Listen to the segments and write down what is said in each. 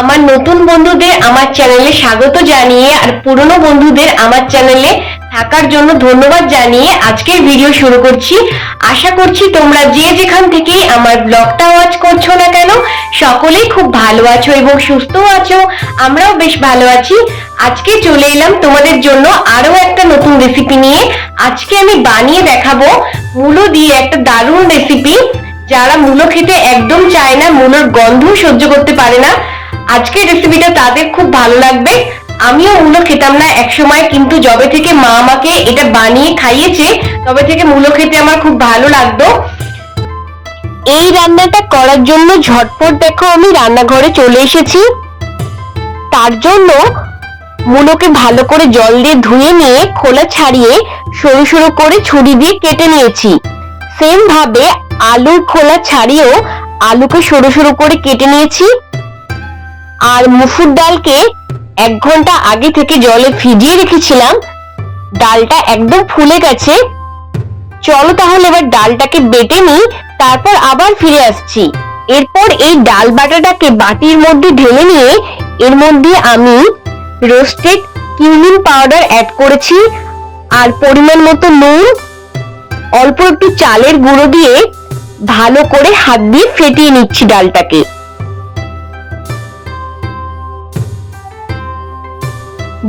আমার নতুন বন্ধুদের আমার চ্যানেলে স্বাগত জানিয়ে আর পুরনো বন্ধুদের আমার চ্যানেলে থাকার জন্য ধন্যবাদ জানিয়ে আজকের ভিডিও শুরু করছি। আশা করছি তোমরা যে যেখান থেকেই আমার ব্লগটা ওয়াচ করছ না কেন, সকলেই খুব ভালো আছো এবং সুস্থ আছো। আমরাও বেশ ভালো আছি। আজকে চলে এলাম তোমাদের জন্য আরও একটা নতুন রেসিপি নিয়ে। আজকে আমি বানিয়ে দেখাবো মূলো দিয়ে একটা দারুণ রেসিপি যারা মূলো খেতে একদম চায় না, মূলোর গন্ধ সহ্য করতে পারে না, আজকের রেসিপিটা তাদের খুব ভালো লাগবে। আমিও মূলো খেতাম না একসময়, কিন্তু যবে থেকে মা আমাকে এটা বানিয়ে খাইয়েছে, তবে থেকে মূলো খেতে আমার খুব ভালো লাগতো। এই রান্নাটা করার জন্য ঝটপট দেখো, আমি রান্নাঘরে চলে এসেছি। তার জন্য মূলোকে ভালো করে জল দিয়ে ধুয়ে নিয়ে, খোলা ছাড়িয়ে সরু সরু করে ছুরি দিয়ে কেটে নিয়েছি। সেম ভাবে আলুর খোলা ছাড়িয়েও আলুকে সরু সরু করে কেটে নিয়েছি। আর মুসুর ডালকে এক ঘণ্টা আগে থেকে জলে ভিজিয়ে রেখেছিলাম। ডালটা একদম ফুলে গেছে। চলো তাহলে এবার ডালটাকে বেটে নিই, তারপর আবার ফিরে আসছি। এরপর এই ডাল বাটাটাকে বাটির মধ্যে ঢেলে নিয়ে এর মধ্যে আমি রোস্টেড কিউমিন পাউডার অ্যাড করেছি। আর পরিমাণ মতো নুন, অল্প একটু চালের গুঁড়ো দিয়ে ভালো করে হাত দিয়ে ফেটিয়ে নিচ্ছি ডালটাকে।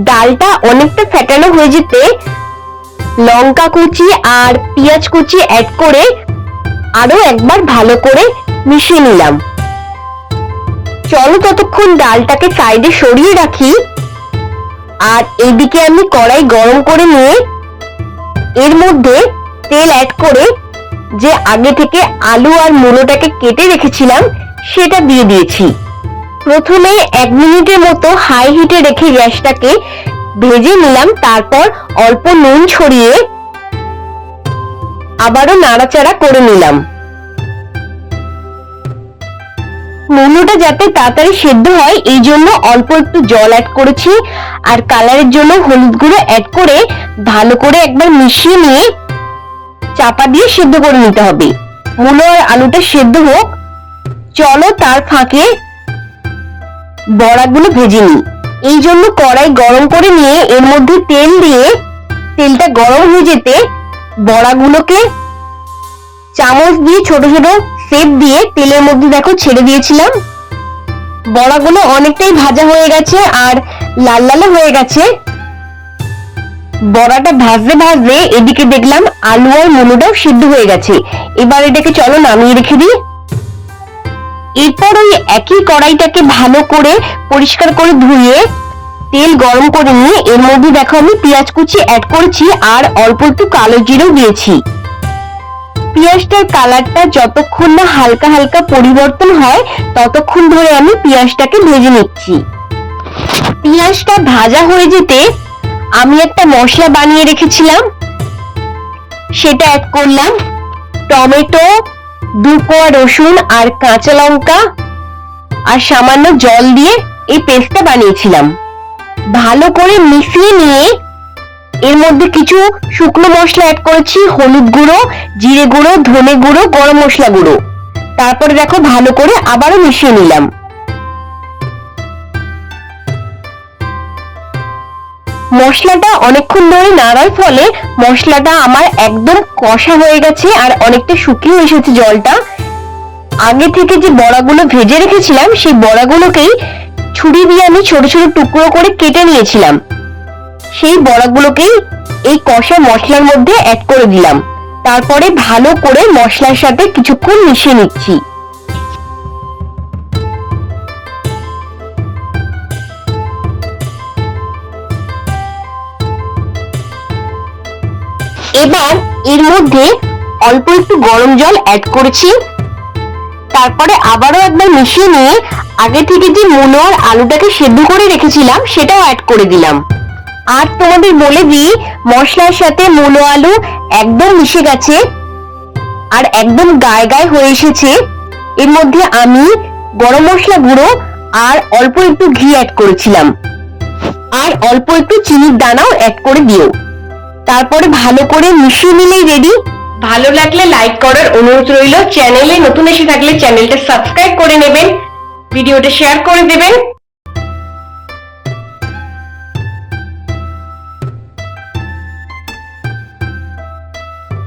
ডালটা অনেকটা ফেটানো হয়ে যেতে লঙ্কা কুচি আর পেঁয়াজ কুচি অ্যাড করে আরও একবার ভালো করে মিশিয়ে নিলাম। চলো ততক্ষণ ডালটাকে সাইডে সরিয়ে রাখি। আর এইদিকে আমি কড়াই গরম করে নিয়ে এর মধ্যে তেল অ্যাড করে যে আগে থেকে আলু আর মূলোটাকে কেটে রেখেছিলাম, সেটা দিয়ে দিয়েছি। প্রথমে এক মিনিটের মতো হাই হিটে রেখে গ্যাসটাকে ভেজে নিলাম, তারপর অল্প নুন ছড়িয়ে আবারও নাড়াচাড়া করে নিলাম। মূলোটা যাতে তাড়াতাড়ি সেদ্ধ হয়, এই জন্য অল্প একটু জল অ্যাড করেছি, আর কালারের জন্য হলুদ গুঁড়ো অ্যাড করে ভালো করে একবার মিশিয়ে নিয়ে চাপা দিয়ে সেদ্ধ করে নিতে হবে। মূলো আর আলুটা সেদ্ধ হোক। চলো তার ফাঁকে বড়াগুলো ভেজে নিই। এই জন্য কড়াই গরম করে নিয়ে এর মধ্যে তেল দিয়ে তেলটা গরম হয়ে যেতে বড়াগুলোকে চামচ দিয়ে ছোট ছোট সেপ দিয়ে তেলের মধ্যে দেখো ছেড়ে দিয়েছিলাম। বড়াগুলো অনেকটাই ভাজা হয়ে গেছে আর লাল লাল হয়ে গেছে। বড়াটা ভাজতে ভাজতে এদিকে দেখলাম আলু আর মুলোটাও সিদ্ধ হয়ে গেছে। এবার এটাকে চলো নামিয়ে রেখে দিই। এরপর ওই একই কড়াইটাকে ভালো করে পরিষ্কার করে ধুয়ে তেল গরম করে নিয়ে এর মধ্যে দেখো আমি পেঁয়াজ কুচি অ্যাড করেছি আর অল্প একটু কালো জিরেও দিয়েছি। পেঁয়াজটার কালারটা যতক্ষণ না হালকা হালকা পরিবর্তন হয়, ততক্ষণ ধরে আমি পেঁয়াজটাকে ভেজে নিচ্ছি। পেঁয়াজটা ভাজা হয়ে যেতে আমি একটা মশলা বানিয়ে রেখেছিলাম। সেটা অ্যাড করলাম টমেটো, দু কোয়া রসুন আর কাঁচা লঙ্কা আর সামান্য জল দিয়ে এই পেস্টটা বানিয়েছিলাম। ভালো করে মিশিয়ে নিয়ে এর মধ্যে কিছু শুকনো মশলা অ্যাড করেছি, হলুদ গুঁড়ো, জিরে গুঁড়ো, ধনে গুঁড়ো, গরম মশলা গুঁড়ো। তারপরে দেখো ভালো করে আবারও মিশিয়ে নিলাম। মশলাটা অনেকক্ষণ ধরে নাড়ার ফলে মশলাটা আমার একদম কষা হয়ে গেছে আর অনেকটা শুকিয়ে এসেছে জলটা। আগে থেকে যে বড়াগুলো ভেজে রেখেছিলাম, সেই বড়াগুলোকেই ছুরি দিয়ে আমি ছোট ছোট টুকরো করে কেটে নিয়েছিলাম। সেই বড়াগুলোকেই এই কষা মশলার মধ্যে অ্যাড করে দিলাম। তারপরে ভালো করে মশলার সাথে কিছুক্ষণ মিশিয়ে নিচ্ছি। এবার এর মধ্যে অল্প একটু গরম জল অ্যাড করেছি। তারপরে আবারও একবার মিশিয়ে নিয়ে আগে থেকে যে মূলো আর আলুটাকে সেদ্ধ করে রেখেছিলাম, সেটাও অ্যাড করে দিলাম। আর তোমাদের বলে দিই, মশলার সাথে মূলো আলু একদম মিশে গেছে আর একদম গায়ে গায়ে হয়ে এসেছে। এর মধ্যে আমি গরম মশলা গুঁড়ো আর অল্প একটু ঘি অ্যাড করেছিলাম। আর অল্প একটু চিনির দানাও অ্যাড করে দিও। তারপরে ভালো করে মিশিয়ে নিলেই রেডি ভালো লাগলে লাইক করার অনুরোধ রইল। চ্যানেলে নতুন এসে থাকলে চ্যানেলটা সাবস্ক্রাইব করে নেবেন। ভিডিওটা শেয়ার করে দেবেন।